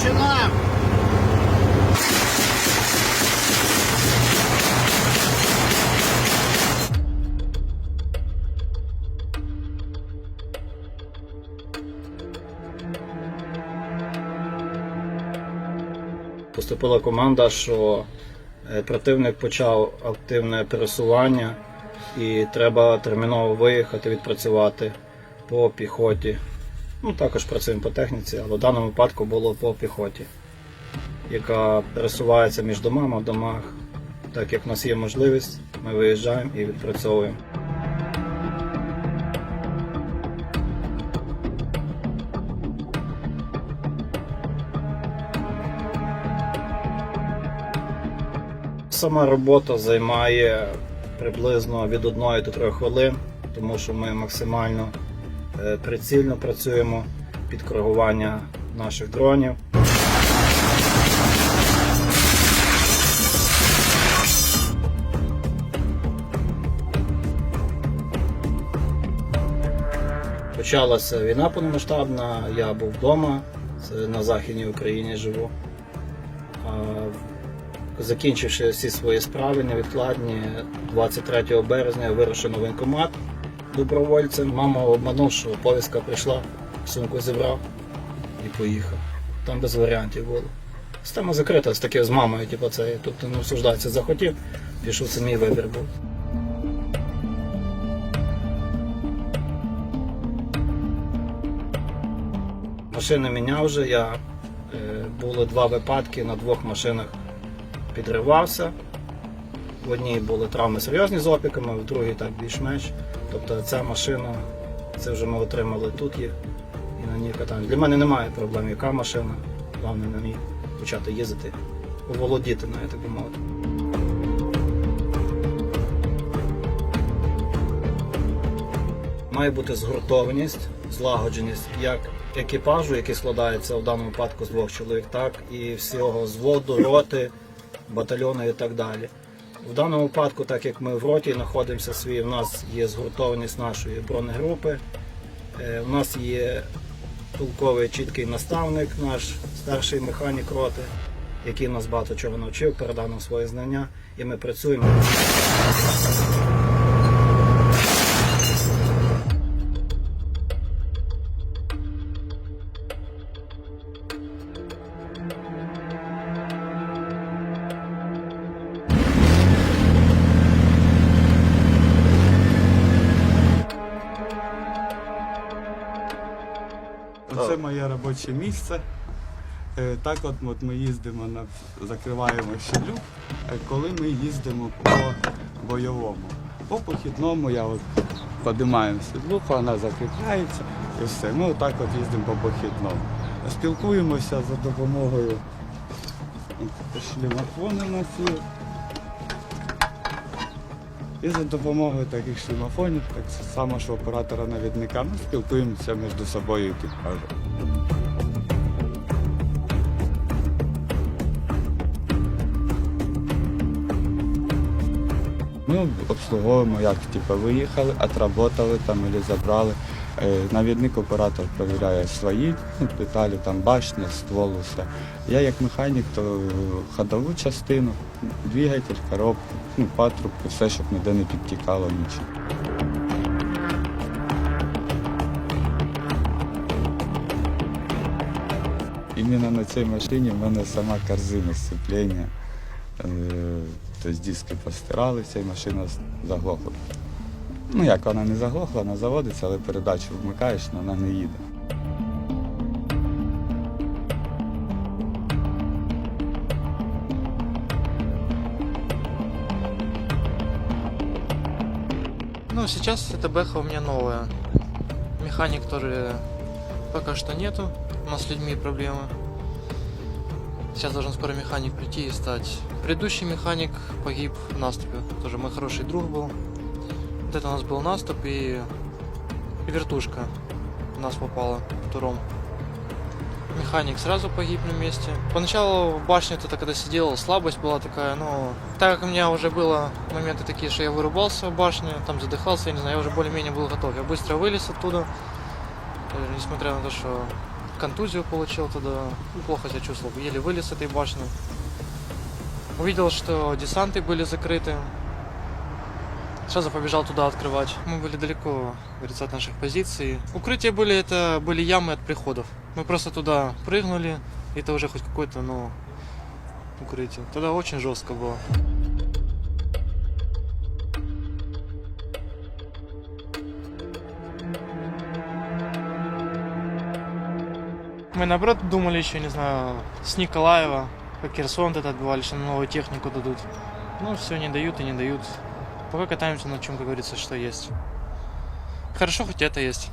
Починаємо. Поступила команда, що е, противник почав активне пересування і треба терміново виїхати, відпрацювати по піхоті. Ну, також працюємо по техніці, але в даному випадку було по піхоті, яка пересувається між домами в домах. Так як в нас є можливість, ми виїжджаємо і відпрацьовуємо. Сама робота займає приблизно від 1 до 3 хвилин, тому що ми максимально прицільно працюємо під коригування наших дронів. Почалася війна повномасштабна, я був вдома, на Західній Україні живу. Закінчивши всі свої справи невідкладні, 23 березня я вирушив на воєнкомат добровольцем. Мама обманув, що повістка прийшла, сумку зібрав і поїхав. Там без варіантів було. Система закрита таке з мамою, типу, це тобто не обсуждається. Захотів, пішов, це мій вибір був. Машини міняв вже я. Е, Було два випадки, на двох машинах підривався. В одній були травми серйозні з опіками, в другій так більш-менш. Тобто ця машина, це вже ми отримали тут їх і на ній катаємо. Для мене немає проблем, яка машина. Головне на ній почати їздити, оволодіти, навіть так би. Має бути згуртованість, злагодженість як екіпажу, який складається в даному випадку з двох чоловік, так і всього зводу, роти, батальйону і так далі. В даному випадку, так як ми в роті знаходимося свій, у нас є згуртованість нашої бронегрупи, е, у нас є полковий чіткий наставник, наш старший механік роти, який нас багато чого навчив, передав нам свої знання, і ми працюємо. Моє робоче місце. Е, Так от, от ми їздимо на закриваємо щелюк, е, коли ми їздимо по бойовому. По похідному я от подимаю сідлуху, вона закріпляється і все. Ми отак от їздимо по похідному. Спілкуємося за допомогою шлемофону у нас. І за допомогою таких шлімофонів, так само, що оператора навідника, ми спілкуємося між собою екіпажем. Ми обслуговуємо, як типу, виїхали, отработали там або забрали. Е, Навідник оператор перевіряє свої ну, деталі, там башня, ствол, все. Я як механік, то ходову частину, двигатель, коробку, ну, патрубку, все, щоб ніде не підтікало нічого. Іменно на цій машині в мене сама корзина сцеплення. Тобто диски постиралися і машина заглохла. Ну як вона не заглохла, вона заводиться, але передачу вмикаєш, але вона не їде. Ну, сейчас эта бэха у меня новая. Механик тоже пока что нету. У нас с людьми проблемы. Сейчас должен скоро механик прийти и стать. Предыдущий механик погиб в наступе. Тоже мой хороший друг был. Вот это у нас был наступ и, и вертушка у нас попала втором. Механик сразу погиб на месте. Поначалу в башне это когда сидел, слабость была такая, но так как у меня уже было моменты такие, что я вырубался в башне, там задыхался, я не знаю, я уже более-менее был готов. Я быстро вылез оттуда, несмотря на то, что контузию получил тогда, плохо себя чувствовал, еле вылез с этой башни. Увидел, что десанты были закрыты, сразу побежал туда открывать. Мы были далеко, говорится, от наших позиций. Укрытия были, это были ямы от приходов. Мы просто туда прыгнули, и это уже хоть какое-то, ну, укрытие. Тогда очень жестко было. Мы наоборот думали еще, не знаю, с Николаева, как Херсон этот отбивали, что новую технику дадут. Ну, все не дают и не дают. Пока катаемся на чем, как говорится, что есть. Хорошо, хоть это есть.